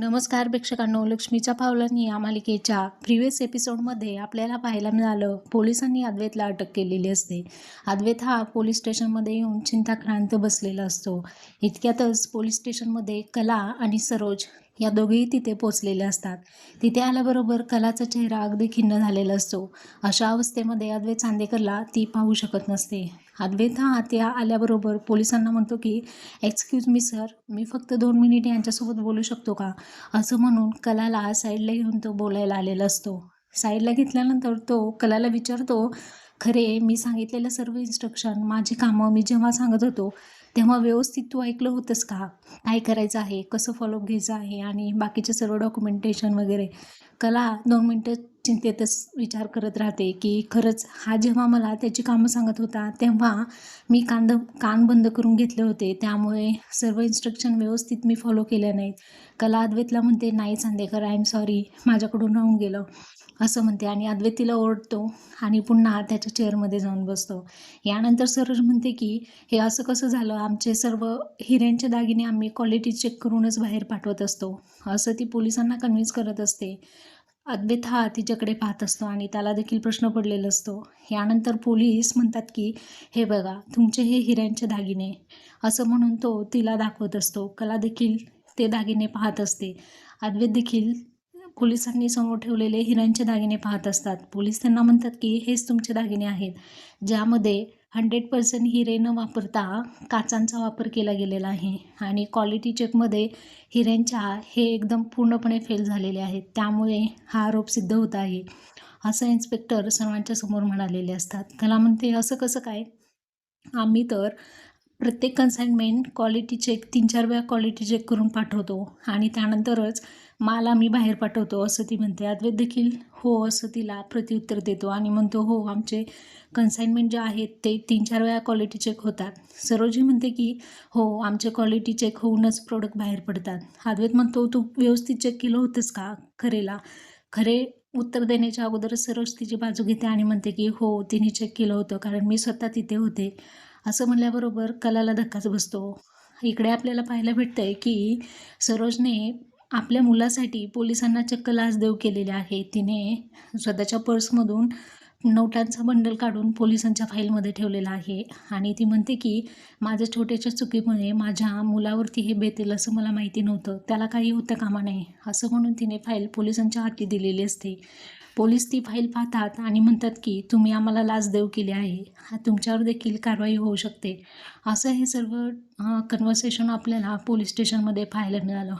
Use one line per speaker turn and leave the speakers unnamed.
नमस्कार प्रेक्षकांनो लक्ष्मीच्या पावलांनी या मालिकेच्या प्रिव्हियस एपिसोडमध्ये आपल्याला पाहायला मिळालं पोलिसांनी अद्वैतला अटक केलेली असते. अद्वैत हा पोलीस स्टेशनमध्ये येऊन चिंताक्रांत बसलेला असतो. इतक्यातच पोलीस स्टेशनमध्ये कला आणि सरोज या दोघेही तिथे पोचलेले असतात. तिथे आल्याबरोबर कलाचा चेहरा अगदी खिन्न झालेला असतो. अशा अवस्थेमध्ये अद्वैत चांदेकरला ती पाहू शकत नसते. अद्वैत हा त्या आल्याबरोबर पोलिसांना म्हणतो की एक्सक्यूज मी सर मी फक्त दोन मिनिट यांच्यासोबत बोलू शकतो का? असं म्हणून कलाला साईडला घेऊन तो बोलायला आलेला असतो. साईडला घेतल्यानंतर तो कलाला विचारतो खरे मी सांगितलेलं सर्व इन्स्ट्रक्शन माझी कामं मी जेव्हा सांगत होतो तेव्हा व्यवस्थित तू ऐकलं होतंस का? काय करायचं आहे? कसं फॉलोअप घ्यायचं आहे? आणि बाकीचे सर्व डॉक्युमेंटेशन वगैरे. कला दोन मिनटं चिंतेतच विचार करत राहते की खरंच हा जेव्हा मला त्याची कामं सांगत होता तेव्हा मी कांद कान बंद करून घेतले होते. त्यामुळे सर्व इन्स्ट्रक्शन व्यवस्थित मी फॉलो केल्या नाहीत. कला अद्वैतला म्हणते नाही चांदेकर आय एम सॉरी माझ्याकडून राहून गेलं. असं म्हणते आणि अद्वैतीला ओरडतो आणि पुन्हा त्याच्या चेअरमध्ये जाऊन बसतो. यानंतर सरोज म्हणते की हे असं कसं झालं? आमचे सर्व हिऱ्यांचे दागिने आम्ही क्वालिटी चेक करूनच बाहेर पाठवत असतो. असं ती पोलिसांना कन्व्हिन्स करत असते. अद्वैत हा तिच्याकडे पाहत असतो आणि त्याला देखील प्रश्न पडलेला असतो. यानंतर पोलीस म्हणतात की हे बघा तुमचे हे हिऱ्यांचे दागिने. असं म्हणून तो तिला दाखवत असतो. कला देखील ते दागिने पाहत असते. अद्वैत देखील पोलिसांनी समोर ठेवलेले हिऱ्यांचे दागिने पाहत असतात. पोलीस त्यांना म्हणतात की हेच तुमचे दागिने आहेत ज्यामध्ये हंड्रेड पर्सेंट हिरे न वापरता काचांचा वापर केला गेलेला आहे आणि क्वालिटी चेकमध्ये हिऱ्यांच्या हे एकदम पूर्णपणे फेल झालेले आहेत. त्यामुळे हा आरोप सिद्ध होत आहे. असं इन्स्पेक्टर सर्वांच्या समोर म्हणालेले असतात. त्याला म्हणते असं कसं काय? आम्ही तर प्रत्येक कन्साइनमेंट क्वालिटी चेक तीन चार वेळा क्वालिटी चेक करून पाठवतो. आणि त्यानंतरच माल आम्ही बाहेर पाठवतो असं ती म्हणते. अद्वैत देखील हो असं तिला प्रत्युत्तर देतो. आणि म्हणतो हो आमचे कन्साइनमेंट जे आहेत ते तीन चार वेळा क्वालिटी चेक होतात. सरोजी म्हणते की हो आमचे क्वालिटी चेक होऊनच प्रोडक्ट बाहेर पडतात. अद्वैत म्हणतो तू व्यवस्थित चेक केलं होतंस का खरेला? खरे उत्तर देण्याच्या अगोदरच सरोज तिची बाजू घेते आणि म्हणते की हो तिने चेक केलं होतं कारण मी स्वतः तिथे होते. असं म्हणल्याबरोबर कलाला धक्काच बसतो. इकडे आपल्याला पाहायला भेटतं आहे की सरोजने आपल्या मुलासाठी पोलिसांना चक्क लाच देव केलेले आहे. तिने स्वतःच्या पर्समधून नोटांचा बंडल काढून पोलिसांच्या फाईलमध्ये ठेवलेला आहे. आणि ती म्हणते की माझ्या छोट्याच्या चुकीमुळे माझ्या मुलावरती हे बेतेल असं मला माहिती नव्हतं. त्याला काही होतं कामा नाही असं म्हणून तिने फाईल पोलिसांच्या हाती दिलेली असते. पोलीस ती फाईल पाहतात आणि म्हणतात की तुम्ही आम्हाला लाच देव केली आहे. तुमच्यावर देखील कारवाई होऊ शकते. असं हे सर्व कन्व्हर्सेशन आपल्याला पोलीस स्टेशनमध्ये पाहायला मिळालं.